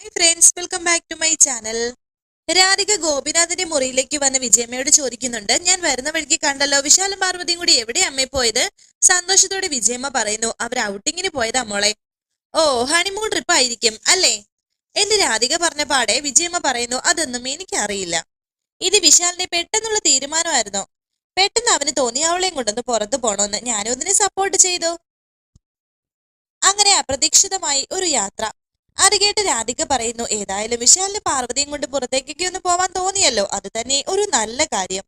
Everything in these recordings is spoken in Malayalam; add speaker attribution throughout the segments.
Speaker 1: Hi friends welcome back to my channel Radhika ഗോപിനാഥിന്റെ മുറിയിലേക്ക് വന്ന വിജയമ്മയോട് ചോദിക്കുന്നുണ്ട്. ഞാൻ വരുന്ന വഴിക്ക് കണ്ടല്ലോ വിശാലും പാർവതിയും കൂടി എവിടെ അമ്മ പോയത്? സന്തോഷത്തോടെ വിജയമ്മ പറയുന്നു അവർ ഔട്ടിങ്ങിന് പോയതാ മോളെ. ഓ ഹണിമൂൺ ട്രിപ്പ് ആയിരിക്കും അല്ലേ? എന്ന് രാധിക പറഞ്ഞ പാടെ വിജയമ്മ പറയുന്നു അതൊന്നും എനിക്കറിയില്ല. ഇത് വിശാലിന്റെ പെട്ടെന്നുള്ള തീരുമാനമായിരുന്നു. പെട്ടെന്ന് അവന് തോന്നി അവളെയും കൊണ്ടൊന്ന് പുറത്തു പോണോന്ന്. ഞാനും സപ്പോർട്ട് ചെയ്തു. അങ്ങനെ അപ്രതീക്ഷിതമായി ഒരു യാത്ര. അത് കേട്ട് രാധിക പറയുന്നു ഏതായാലും വിശാലിന് പാർവതിയും കൊണ്ട് പുറത്തേക്കൊക്കെ ഒന്ന് പോവാൻ തോന്നിയല്ലോ അത് തന്നെ ഒരു നല്ല കാര്യം.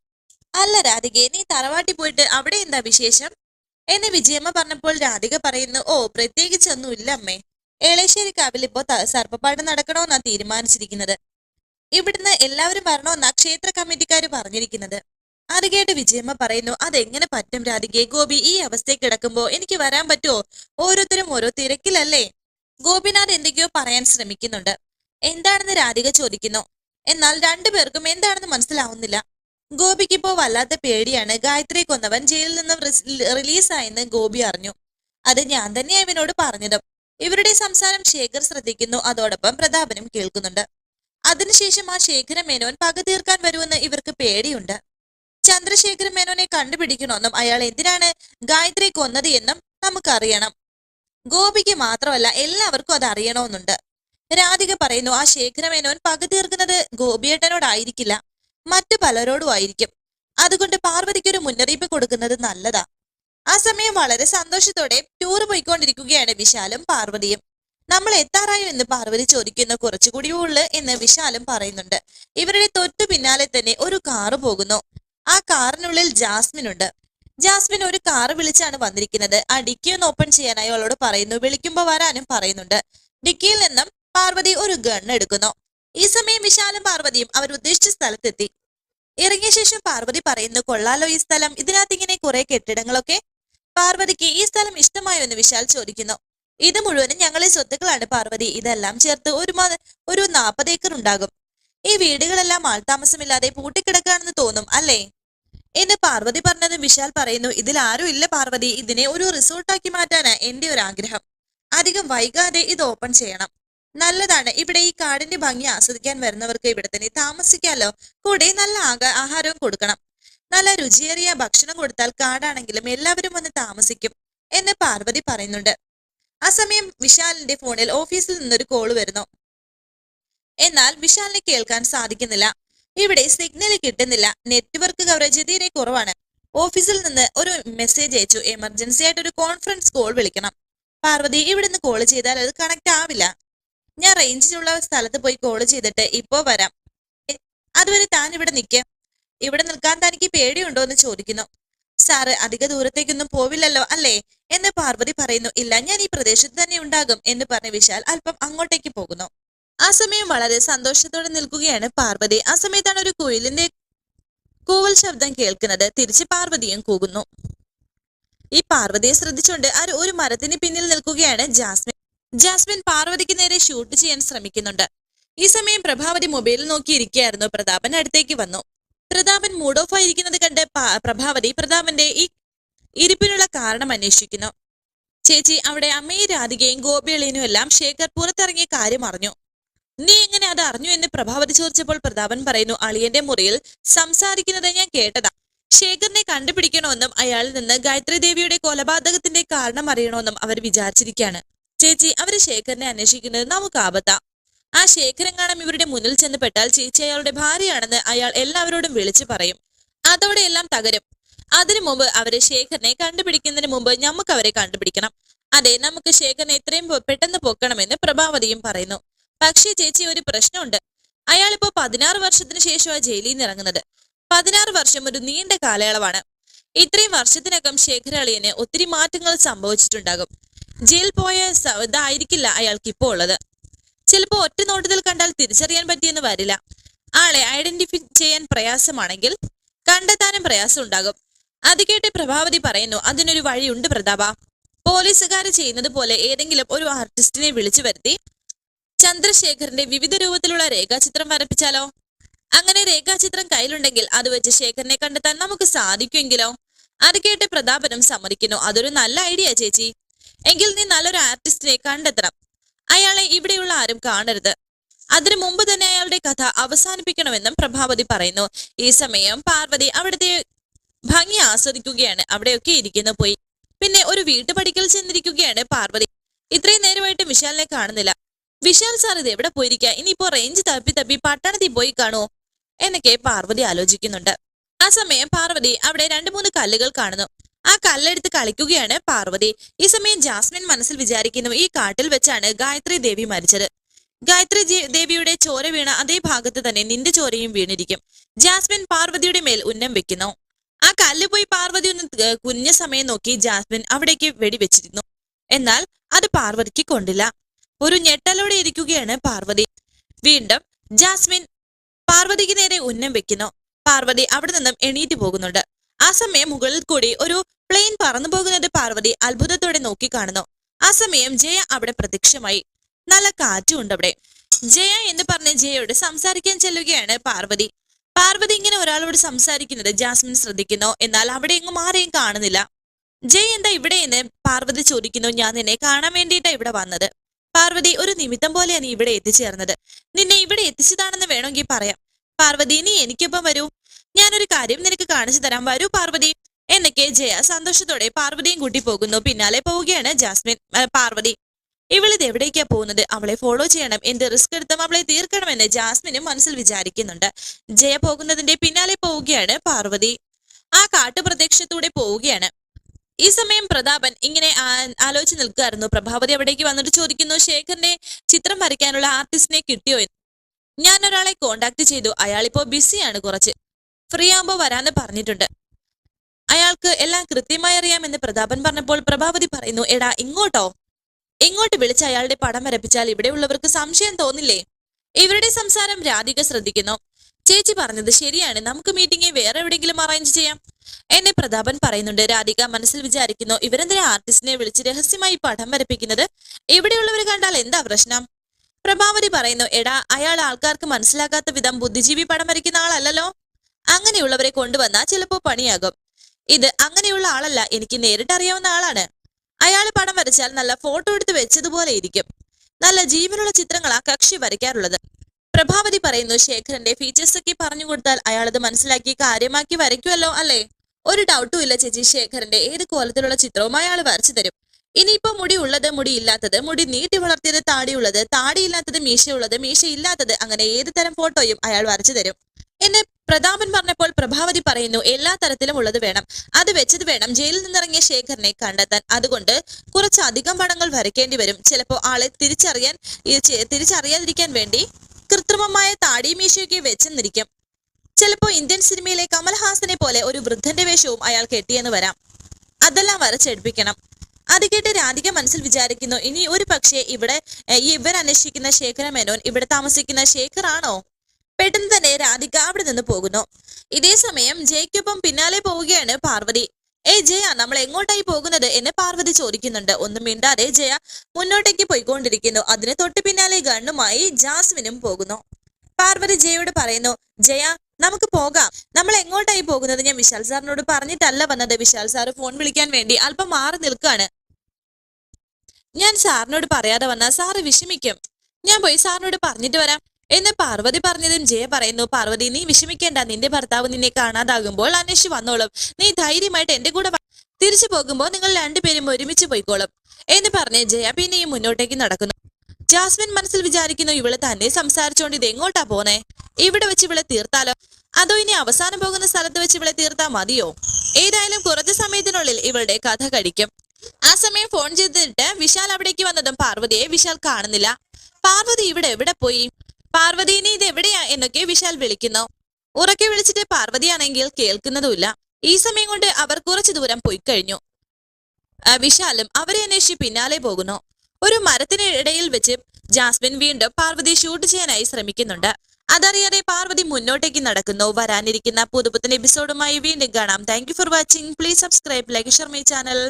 Speaker 1: അല്ല രാധിക നീ തറവാട്ടി പോയിട്ട് അവിടെ എന്താ വിശേഷം? എന്ന് വിജയമ്മ പറഞ്ഞപ്പോൾ രാധിക പറയുന്നു ഓ പ്രത്യേകിച്ചൊന്നും ഇല്ല അമ്മേ. ഏളേശ്ശേരി കാവിൽ ഇപ്പോ സർപ്പപ്പാട്ട് സർപ്പപ്പാട് നടക്കണമെന്നാ തീരുമാനിച്ചിരിക്കുന്നത്. ഇവിടുന്ന് എല്ലാവരും വരണമെന്നാ ക്ഷേത്ര കമ്മിറ്റിക്കാർ പറഞ്ഞിരിക്കുന്നത്. അത് കേട്ട് വിജയമ്മ പറയുന്നു അതെങ്ങനെ പറ്റും രാധികെ? ഗോപി ഈ അവസ്ഥയിൽ കിടക്കുമ്പോ എനിക്ക് വരാൻ പറ്റുമോ ഓരോരുത്തരും ഓരോ തിരക്കിലല്ലേ? ഗോപിനാഥ് എന്തൊക്കെയോ പറയാൻ ശ്രമിക്കുന്നുണ്ട്. എന്താണെന്ന് രാധിക ചോദിക്കുന്നു. എന്നാൽ രണ്ടുപേർക്കും എന്താണെന്ന് മനസ്സിലാവുന്നില്ല. ഗോപിക്കിപ്പോ വല്ലാത്ത പേടിയാണ്. ഗായത്രി കൊന്നവൻ ജയിലിൽ നിന്നും റിലീസ് റിലീസായെന്ന് ഗോപി അറിഞ്ഞു. അത് ഞാൻ തന്നെ ഇവനോട് പറഞ്ഞതും. ഇവരുടെ സംസാരം ശേഖർ ശ്രദ്ധിക്കുന്നു. അതോടൊപ്പം പ്രതാപനും കേൾക്കുന്നുണ്ട്. അതിനുശേഷം ആ ശേഖര മേനോൻ പക തീർക്കാൻ വരുമെന്ന് ഇവർക്ക് പേടിയുണ്ട്. ചന്ദ്രശേഖര മേനോനെ കണ്ടുപിടിക്കണമെന്നും അയാൾ എന്തിനാണ് ഗായത്രി കൊന്നത് എന്നും നമുക്കറിയണം. ഗോപിക്ക് മാത്രമല്ല എല്ലാവർക്കും അത് അറിയണമെന്നുണ്ട്. രാധിക പറയുന്നു ആ ശേഖരമേനോൻ പക തീർക്കുന്നത് ഗോപിയേട്ടനോടായിരിക്കില്ല. മറ്റു പലരോടും ആയിരിക്കും. അതുകൊണ്ട് പാർവതിക്ക് ഒരു മുന്നറിയിപ്പ് കൊടുക്കുന്നത് നല്ലതാ. ആ സമയം വളരെ സന്തോഷത്തോടെ ടൂർ പോയിക്കൊണ്ടിരിക്കുകയാണ് വിശാലും പാർവതിയും. നമ്മൾ എത്താറായോ എന്ന് പാർവതി ചോദിക്കുന്നു. കുറച്ചുകൂടി ഉള്ളു എന്ന് വിശാലും പറയുന്നുണ്ട്. ഇവരുടെ തൊട്ടു പിന്നാലെ തന്നെ ഒരു കാറ് പോകുന്നു. ആ കാറിനുള്ളിൽ ജാസ്മിൻ ഉണ്ട്. ജാസ്മിൻ ഒരു കാർ വിളിച്ചാണ് വന്നിരിക്കുന്നത്. ആ ഡിക്കി ഒന്ന് ഓപ്പൺ ചെയ്യാനായി അവളോട് പറയുന്നു. വിളിക്കുമ്പോൾ വരാനും പറയുന്നുണ്ട്. ഡിക്കിയിൽ നിന്നും പാർവതി ഒരു ഗൺ എടുക്കുന്നു. ഈ സമയം വിശാലും പാർവതിയും അവർ ഉദ്ദേശിച്ച സ്ഥലത്തെത്തി. ഇറങ്ങിയ ശേഷം പാർവതി പറയുന്നു കൊള്ളാലോ ഈ സ്ഥലം. ഇതിനകത്ത് ഇങ്ങനെ കുറെ കെട്ടിടങ്ങളൊക്കെ. പാർവതിക്ക് ഈ സ്ഥലം ഇഷ്ടമായോ? എന്ന് വിശാൽ ചോദിക്കുന്നു. ഇത് മുഴുവനും ഞങ്ങളെ സ്വത്തുക്കളാണ് പാർവതി. ഇതെല്ലാം ചേർത്ത് ഒരു ഒരു നാൽപ്പത് ഏക്കർ ഉണ്ടാകും. ഈ വീടുകളെല്ലാം ആൾ ആൾതാമസമില്ലാതെ പൂട്ടിക്കിടക്കാണെന്ന് തോന്നും അല്ലേ? എന്ന് പാർവതി പറഞ്ഞത് വിശാൽ പറയുന്നു ഇതിൽ ആരും ഇല്ല പാർവതി ഇതിനെ ഒരു റിസോർട്ടാക്കി മാറ്റാനാ എന്റെ ഒരു ആഗ്രഹം. അധികം വൈകാതെ ഇത് ഓപ്പൺ ചെയ്യണം. നല്ലതാണ്. ഇവിടെ ഈ കാടിന്റെ ഭംഗി ആസ്വദിക്കാൻ വരുന്നവർക്ക് ഇവിടെ തന്നെ താമസിക്കാലോ. കൂടെ നല്ല ആഹാരവും കൊടുക്കണം. നല്ല രുചിയേറിയ ഭക്ഷണം കൊടുത്താൽ കാടാണെങ്കിലും എല്ലാവരും വന്ന് താമസിക്കും എന്ന് പാർവതി പറയുന്നുണ്ട്. ആ സമയം വിശാലിന്റെ ഫോണിൽ ഓഫീസിൽ നിന്നൊരു കോൾ വരുന്നു. എന്നാൽ വിശാലിനെ കേൾക്കാൻ സാധിക്കുന്നില്ല. ഇവിടെ സിഗ്നൽ കിട്ടുന്നില്ല. നെറ്റ്വർക്ക് കവറേജ് തീരെ കുറവാണ്. ഓഫീസിൽ നിന്ന് ഒരു മെസ്സേജ് അയച്ചു. എമർജൻസി ആയിട്ട് ഒരു കോൺഫറൻസ് കോൾ വിളിക്കണം. പാർവതി ഇവിടുന്ന് കോൾ ചെയ്താൽ അത് കണക്ട് ആവില്ല. ഞാൻ റേഞ്ചിലുള്ള സ്ഥലത്ത് പോയി കോൾ ചെയ്തിട്ട് ഇപ്പോ വരാം. അതുവരെ താൻ ഇവിടെ നിൽക്ക ഇവിടെ നിൽക്കാൻ തനിക്ക് പേടിയുണ്ടോ എന്ന് ചോദിക്കുന്നു. സാറ് അധിക ദൂരത്തേക്കൊന്നും പോവില്ലല്ലോ അല്ലേ? എന്ന് പാർവതി പറയുന്നു. ഇല്ല ഞാൻ ഈ പ്രദേശത്ത് തന്നെ ഉണ്ടാകും എന്ന് പറഞ്ഞ് വിശാൽ അല്പം അങ്ങോട്ടേക്ക് പോകുന്നു. ആ സമയം വളരെ സന്തോഷത്തോടെ നിൽക്കുകയാണ് പാർവതി. ആ സമയത്താണ് ഒരു കുയിലിന്റെ കൂവൽ ശബ്ദം കേൾക്കുന്നത്. തിരിച്ച് പാർവതിയും കൂകുന്നു. ഈ പാർവതിയെ ശ്രദ്ധിച്ചുകൊണ്ട് ആര് ഒരു മരത്തിന് പിന്നിൽ നിൽക്കുകയാണ് ജാസ്മിൻ. ജാസ്മിൻ പാർവതിക്ക് നേരെ ഷൂട്ട് ചെയ്യാൻ ശ്രമിക്കുന്നുണ്ട്. ഈ സമയം പ്രഭാവതി മൊബൈലിൽ നോക്കിയിരിക്കുകയായിരുന്നു. പ്രതാപൻ അടുത്തേക്ക് വന്നു. പ്രതാപൻ മൂഡ് ഓഫ് ആയിരിക്കുന്നത് കണ്ട് പ്രഭാവതി പ്രതാപന്റെ ഈ ഇരിപ്പിനുള്ള കാരണം അന്വേഷിക്കുന്നു. ചേച്ചി അവിടെ അമ്മയും രാധികയും ഗോപിയളിയനും എല്ലാം ശേഖർ പുറത്തിറങ്ങിയ കാര്യം അറിഞ്ഞു. നീ എങ്ങനെ അത് അറിഞ്ഞു എന്ന് പ്രഭാവതി ചോദിച്ചപ്പോൾ പ്രതാപൻ പറയുന്നു അളിയന്റെ മുറിയിൽ സംസാരിക്കുന്നത് ഞാൻ കേട്ടതാ. ശേഖറിനെ കണ്ടുപിടിക്കണമെന്നും അയാളിൽ നിന്ന് ഗായത്രി ദേവിയുടെ കൊലപാതകത്തിന്റെ കാരണം അറിയണമെന്നും അവർ വിചാരിച്ചിരിക്കുകയാണ്. ചേച്ചി അവർ ശേഖറിനെ അന്വേഷിക്കുന്നത് നമുക്ക് ആപത്താ. ആ ശേഖരങ്ങാണം ഇവരുടെ മുന്നിൽ ചെന്ന് പെട്ടാൽ ചേച്ചി അയാളുടെ ഭാര്യയാണെന്ന് അയാൾ എല്ലാവരോടും വിളിച്ചു പറയും. അതോടെ എല്ലാം തകരും. അതിനു മുമ്പ് അവർ ശേഖറിനെ കണ്ടുപിടിക്കുന്നതിന് മുമ്പ് നമുക്ക് അവരെ കണ്ടുപിടിക്കണം. അതെ നമുക്ക് ശേഖരനെ എത്രയും പെട്ടെന്ന് പൊക്കണമെന്ന് പ്രഭാവതിയും പറയുന്നു. പക്ഷേ ചേച്ചി ഒരു പ്രശ്നമുണ്ട്. അയാളിപ്പോ പതിനാറ് വർഷത്തിന് ശേഷമാണ് ജയിലിൽ നിന്ന് ഇറങ്ങുന്നത്. പതിനാറ് വർഷം ഒരു നീണ്ട കാലയളവാണ്. ഇത്രയും വർഷത്തിനകം ശേഖര അളിയന് ഒത്തിരി മാറ്റങ്ങൾ സംഭവിച്ചിട്ടുണ്ടാകും. ജയിൽ പോയ ഇതായിരിക്കില്ല അയാൾക്ക് ഇപ്പോൾ ഉള്ളത്. ചിലപ്പോൾ ഒറ്റ നോട്ടത്തിൽ കണ്ടാൽ തിരിച്ചറിയാൻ പറ്റിയെന്ന് വരില്ല. ആളെ ഐഡന്റിഫൈ ചെയ്യാൻ പ്രയാസമാണെങ്കിൽ കണ്ടെത്താനും പ്രയാസം ഉണ്ടാകും. അത് കേട്ട് പ്രഭാവതി പറയുന്നു അതിനൊരു വഴിയുണ്ട് പ്രതാപ. പോലീസുകാർ ചെയ്യുന്നത് പോലെ ഏതെങ്കിലും ഒരു ആർട്ടിസ്റ്റിനെ വിളിച്ചു വരുത്തി ചന്ദ്രശേഖറിന്റെ വിവിധ രൂപത്തിലുള്ള രേഖാചിത്രം വരപ്പിച്ചാലോ? അങ്ങനെ രേഖാചിത്രം കയ്യിലുണ്ടെങ്കിൽ അത് വെച്ച് ശേഖറിനെ കണ്ടെത്താൻ നമുക്ക് സാധിക്കുമെങ്കിലോ? അത് കേട്ട് പ്രതാപനും സമ്മതിക്കുന്നു. അതൊരു നല്ല ഐഡിയ ചേച്ചി. എങ്കിൽ നീ നല്ലൊരു ആർട്ടിസ്റ്റിനെ കണ്ടെത്തണം. അയാളെ ഇവിടെയുള്ള ആരും കാണരുത്. അതിനു മുമ്പ് തന്നെ അയാളുടെ കഥ അവസാനിപ്പിക്കണമെന്നും പ്രഭാവതി പറയുന്നു. ഈ സമയം പാർവതി അവിടുത്തെ ഭംഗി ആസ്വദിക്കുകയാണ്. അവിടെയൊക്കെ ഇരിക്കുന്നു പോയി. പിന്നെ ഒരു വീട്ടുപടിക്കൽ ചെന്നിരിക്കുകയാണ് പാർവതി. ഇത്രയും നേരമായിട്ട് വിശാലിനെ കാണുന്നില്ല. വിശാൽ സാർ ഇത് എവിടെ പോയിരിക്കുക ഇനിയിപ്പോ റേഞ്ച് തപ്പി തപ്പി പട്ടണത്തിൽ പോയി കാണുമോ എന്നൊക്കെ പാർവതി ആലോചിക്കുന്നുണ്ട്. ആ സമയം പാർവതി അവിടെ രണ്ടു മൂന്ന് കല്ലുകൾ കാണുന്നു. ആ കല്ലെടുത്ത് കളിക്കുകയാണ് പാർവതി. ഈ സമയം ജാസ്മിൻ മനസ്സിൽ വിചാരിക്കുന്നു ഈ കാട്ടിൽ വെച്ചാണ് ഗായത്രി ദേവി മരിച്ചത്. ഗായത്രി ദേവിയുടെ ചോര വീണ അതേ ഭാഗത്ത് തന്നെ നിന്റെ ചോരയും വീണിരിക്കും. ജാസ്മിൻ പാർവതിയുടെ മേൽ ഉന്നം വെക്കുന്നു. ആ കല്ല് പോയി പാർവതി ഒന്ന് കുഞ്ഞ സമയം നോക്കി ജാസ്മിൻ അവിടേക്ക് വെടിവെച്ചിരുന്നു. എന്നാൽ അത് പാർവതിക്ക് കൊണ്ടില്ല. ഒരു ഞെട്ടലോടെ ഇരിക്കുകയാണ് പാർവതി. വീണ്ടും ജാസ്മിൻ പാർവതിക്ക് നേരെ ഉന്നം വെക്കുന്നു. പാർവതി അവിടെ നിന്നും എണീറ്റ് പോകുന്നുണ്ട്. ആ സമയം മുകളിൽ കൂടി ഒരു പ്ലെയിൻ പറന്നു പോകുന്നത് പാർവതി അത്ഭുതത്തോടെ നോക്കി കാണുന്നു ആ സമയം ജയ അവിടെ പ്രത്യക്ഷമായി. നല്ല കാറ്റുണ്ട് അവിടെ. ജയ എന്ന് പറഞ്ഞ ജയയോട് സംസാരിക്കാൻ ചെല്ലുകയാണ് പാർവതി. പാർവതി ഇങ്ങനെ ഒരാളോട് സംസാരിക്കുന്നത് ജാസ്മിൻ ശ്രദ്ധിക്കുന്നു. എന്നാൽ അവിടെ എങ്ങും ആരെയും കാണുന്നില്ല. ജയ എന്താ ഇവിടെ എന്ന് പാർവതി ചോദിക്കുന്നു. ഞാൻ നിന്നെ കാണാൻ വേണ്ടിയിട്ടാ ഇവിടെ വന്നത്. പാർവതി ഒരു നിമിത്തം പോലെയാണ് നീ ഇവിടെ എത്തിച്ചേർന്നത്. നിന്നെ ഇവിടെ എത്തിച്ചതാണെന്ന് വേണമെങ്കിൽ പറയാം. പാർവതി നീ എനിക്കൊപ്പം വരൂ. ഞാനൊരു കാര്യം നിനക്ക് കാണിച്ചു തരാം. വരൂ പാർവതി. എന്നൊക്കെ ജയ സന്തോഷത്തോടെ പാർവതിയും കൂട്ടി പോകുന്നു. പിന്നാലെ പോവുകയാണ് ജാസ്മിൻ പാർവതി. ഇവളിത് എവിടേക്കാ പോകുന്നത്? അവളെ ഫോളോ ചെയ്യണം. എന്ത് റിസ്ക് എടുത്തും അവളെ തീർക്കണമെന്ന് ജാസ്മിനും മനസ്സിൽ വിചാരിക്കുന്നുണ്ട്. ജയ പോകുന്നതിന്റെ പിന്നാലെ പോവുകയാണ് പാർവതി. ആ കാട്ടുപ്രദേശത്തൂടെ പോവുകയാണ്. ഈ സമയം പ്രതാപൻ ഇങ്ങനെ ആലോചിച്ച് നിൽക്കുകയായിരുന്നു. പ്രഭാവതി അവിടേക്ക് വന്നിട്ട് ചോദിക്കുന്നു ശേഖറിന്റെ ചിത്രം വരയ്ക്കാനുള്ള ആർട്ടിസ്റ്റിനെ കിട്ടിയോ എന്ന്? ഞാൻ ഒരാളെ കോണ്ടാക്ട് ചെയ്തു. അയാളിപ്പോ ബിസിയാണ് കുറച്ച്. ഫ്രീ ആകുമ്പോ വരാന്ന് പറഞ്ഞിട്ടുണ്ട്. അയാൾക്ക് എല്ലാം കൃത്യമായി അറിയാമെന്ന് പ്രതാപൻ പറഞ്ഞപ്പോൾ പ്രഭാവതി പറയുന്നു എടാ ഇങ്ങോട്ടോ? ഇങ്ങോട്ട് വിളിച്ച് അയാളുടെ പടം വരപ്പിച്ചാൽ ഇവിടെയുള്ളവർക്ക് സംശയം തോന്നില്ലേ? ഇവരുടെ സംസാരം രാധിക ശ്രദ്ധിക്കുന്നു. ചേച്ചി പറഞ്ഞത് ശരിയാണ്. നമുക്ക് മീറ്റിംഗ് വേറെ എവിടെയെങ്കിലും അറേഞ്ച് ചെയ്യാം. എന്നെ പ്രതാപൻ പറയുന്നുണ്ട്. രാധിക മനസ്സിൽ വിചാരിക്കുന്നു ഇവരെന്തിനാ ആർട്ടിസ്റ്റിനെ വിളിച്ച് രഹസ്യമായി പടം വരപ്പിക്കുന്നത്? ഇവിടെയുള്ളവർ കണ്ടാൽ എന്താ പ്രശ്നം? പ്രഭാവതി പറയുന്നു എടാ അയാൾ ആൾക്കാർക്ക് മനസ്സിലാകാത്ത വിധം ബുദ്ധിജീവി പടം വരയ്ക്കുന്ന ആളല്ലല്ലോ? അങ്ങനെയുള്ളവരെ കൊണ്ടുവന്നാൽ ചിലപ്പോ പണിയാകും. ഇത് അങ്ങനെയുള്ള ആളല്ല എനിക്ക് നേരിട്ട് അറിയാവുന്ന ആളാണ്. അയാൾ പടം വരച്ചാൽ നല്ല ഫോട്ടോ എടുത്ത് വെച്ചതുപോലെ ഇരിക്കും. നല്ല ജീവനുള്ള ചിത്രങ്ങളാ കക്ഷി വരയ്ക്കാറുള്ളത്. പ്രഭാവതി പറയുന്നു ശേഖരന്റെ ഫീച്ചേഴ്സ് ഒക്കെ പറഞ്ഞു കൊടുത്താൽ അയാൾ അത് മനസ്സിലാക്കി കാര്യമാക്കി വരയ്ക്കുമല്ലോ അല്ലേ? ഒരു ഡൗട്ടും ഇല്ല ചേച്ചി. ശേഖരന്റെ ഏത് കോലത്തിലുള്ള ചിത്രവും അയാൾ വരച്ചു തരും. ഇനിയിപ്പോ മുടി ഉള്ളത് മുടി ഇല്ലാത്തത് മുടി നീട്ടി വളർത്തിയത് താടിയുള്ളത് താടിയില്ലാത്തത് മീശയുള്ളത് മീശ ഇല്ലാത്തത് അങ്ങനെ ഏത് തരം ഫോട്ടോയും അയാൾ വരച്ചു തരും. എന്നെ പ്രതാപൻ പറഞ്ഞപ്പോൾ പ്രഭാവതി പറയുന്നു എല്ലാ തരത്തിലും ഉള്ളത് വേണം. അത് വെച്ചത് വേണം. ജയിലിൽ നിന്നിറങ്ങിയ ശേഖരനെ കണ്ടെത്താൻ. അതുകൊണ്ട് കുറച്ച് അധികം പടങ്ങൾ വരയ്ക്കേണ്ടി വരും. ചിലപ്പോ ആളെ തിരിച്ചറിയാൻ തിരിച്ചറിയാതിരിക്കാൻ വേണ്ടി കൃത്രിമമായ താടി മീശയൊക്കെ വെച്ചെന്നിരിക്കും. ചിലപ്പോ ഇന്ത്യൻ സിനിമയിലെ കമൽഹാസനെ പോലെ ഒരു വൃദ്ധന്റെ വേഷവും അയാൾ കെട്ടിയെന്ന് വരാം. അതെല്ലാം വരച്ചെടുപ്പിക്കണം അത് കേട്ട് രാധിക മനസ്സിൽ വിചാരിക്കുന്നു ഇനി ഒരു പക്ഷേ ഇവിടെ ഇവർ അന്വേഷിക്കുന്ന ശേഖര മേനോൻ ഇവിടെ താമസിക്കുന്ന ശേഖർ ആണോ? പെട്ടെന്ന് തന്നെ രാധിക അവിടെ നിന്ന് പോകുന്നു. ഇതേ സമയം ജയ്ക്കൊപ്പം പിന്നാലെ പോവുകയാണ് പാർവതി. ഏ ജയ നമ്മൾ എങ്ങോട്ടായി പോകുന്നത്? എന്ന് പാർവതി ചോദിക്കുന്നുണ്ട്. ഒന്നും മിണ്ടാതെ ജയ മുന്നോട്ടേക്ക് പോയിക്കൊണ്ടിരിക്കുന്നു. അതിന് തൊട്ട് പിന്നാലെ ഗണ്ണുമായി ജാസ്മിനും പോകുന്നു. പാർവതി ജയോട് പറയുന്നു ജയ നമുക്ക് പോകാം. നമ്മൾ എങ്ങോട്ടായി പോകുന്നത്? ഞാൻ വിശാൽ സാറിനോട് പറഞ്ഞിട്ടല്ല വന്നത്. വിശാൽ സാറ് ഫോൺ വിളിക്കാൻ വേണ്ടി അല്പം മാറി നിൽക്കുകയാണ് ഞാൻ സാറിനോട് പറയാതെ വന്നാൽ സാറ് വിഷമിക്കും. ഞാൻ പോയി സാറിനോട് പറഞ്ഞിട്ട് വരാം. എന്ന് പാർവതി പറഞ്ഞതും ജയ പറയുന്നു. പാർവതി നീ വിഷമിക്കേണ്ട. നിന്റെ ഭർത്താവ് നിന്നെ കാണാതാകുമ്പോൾ അന്വേഷിച്ച് വന്നോളും. നീ ധൈര്യമായിട്ട് എന്റെ കൂടെ തിരിച്ചു പോകുമ്പോൾ നിങ്ങൾ രണ്ടുപേരും ഒരുമിച്ച് പോയിക്കോളും എന്ന് പറഞ്ഞ് ജയ പിന്നെയും മുന്നോട്ടേക്ക് നടക്കുന്നു. ജാസ്മിൻ മനസ്സിൽ വിചാരിക്കുന്നു ഇവൾ തന്നെ സംസാരിച്ചുകൊണ്ട് ഇത് എങ്ങോട്ടാ പോന്നെ? ഇവിടെ വെച്ച് ഇവളെ തീർത്താലോ? അതോ ഇനി അവസാനം പോകുന്ന സ്ഥലത്ത് വെച്ച് ഇവളെ തീർത്താ മതിയോ? ഏതായാലും കുറച്ച് സമയത്തിനുള്ളിൽ ഇവളുടെ കഥ കഴിക്കും. ആ സമയം ഫോൺ ചെയ്തിട്ട് വിശാൽ അവിടേക്ക് വന്നതും പാർവതിയെ വിശാൽ കാണുന്നില്ല. പാർവതി ഇവിടെ എവിടെ പോയി? പാർവതി നീ ഇത് എവിടെയാ എന്നൊക്കെ വിശാൽ വിളിക്കുന്നു. ഉറക്കെ വിളിച്ചിട്ട് പാർവതിയാണെങ്കിൽ കേൾക്കുന്നതുമില്ല. ഈ സമയം കൊണ്ട് അവർ കുറച്ചു ദൂരം പോയി കഴിഞ്ഞു. വിശാലും അവരെ അന്വേഷിച്ച് പിന്നാലെ പോകുന്നു. ഒരു മരത്തിന് ഇടയിൽ വെച്ച് ജാസ്മിൻ വീണ്ടും പാർവതി ഷൂട്ട് ചെയ്യാനായി ശ്രമിക്കുന്നുണ്ട്. അതറിയാതെ പാർവതി മുന്നോട്ടേക്ക് നടക്കുന്നു. വരാനിരിക്കുന്ന പുതുപുത്തൻ എപ്പിസോഡുമായി വീണ്ടും കാണാം. Thank for watching please subscribe like Sharmi channel